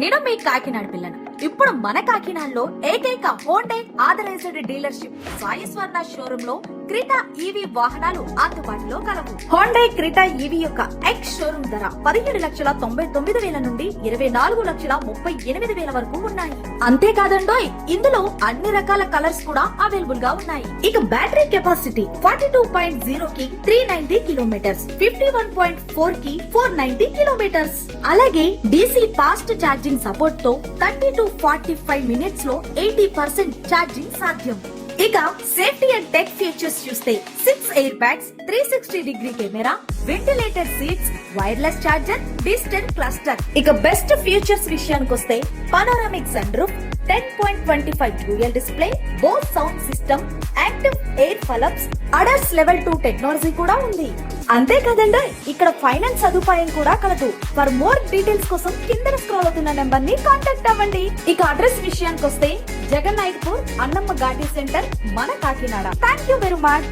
నేను మీ కాకినాడ పిల్లను. ఇప్పుడు మన కాకినాడలో ఏకైక Hyundai authorized dealership Sai Swarna షోరూమ్లో Creta EV వాహనాలు అందుబాటులో కలవు. హోండే క్రిటా ఈవీ యొక్క ఎక్స్ షోరూమ్ ధర పదిహేడు లక్షల తొంభై తొమ్మిది వేల నుండి ఇరవై నాలుగు లక్షల ముప్పై ఎనిమిది వేల వరకు ఉన్నాయి. అంతేకాదండోయ్ ఇందులో అన్ని రకాల కలర్స్ కూడా అవైలబుల్గా ఉన్నాయి. ఇక battery capacity forty two point zero కి three ninety kilometres fifty one point ఫోర్కి ఫోర్ నైన్టీ కిలోమీటర్స్. అలాగే డీసీ ఫాస్ట్ ఛార్జింగ్ సపోర్ట్తో థర్టీ టూ ఫార్టీ ఫైవ్ మినిట్స్లో ఎయిటీ పర్సెంట్ ఛార్జింగ్ సాధ్యం. ఇక సేఫ్టీ అండ్ టెక్ ఫీచర్స్ చూస్తే six airbags three sixty degree camera ventilator seats wireless charger digital cluster ఇక best features విషయానికి వస్తే panoramic sunroof ten point twenty five dual display both sound system active air flaps ADAS level two technology కూడా ఉంది. అంతే ఇక్కడ finance సదుపాయం కూడా కలదు. ఫర్ మోర్ డీటెయిల్స్ కోసం కింద స్క్రోల్ అవుతున్న నెంబర్ని కాంటాక్ట్ అవ్వండి. ఇక అడ్రస్ విషయానికి వస్తే జగన్ నాయక్పూర్ అన్నమ్మ ఘాటీ సెంటర్ మన Kakinada. Thank you very much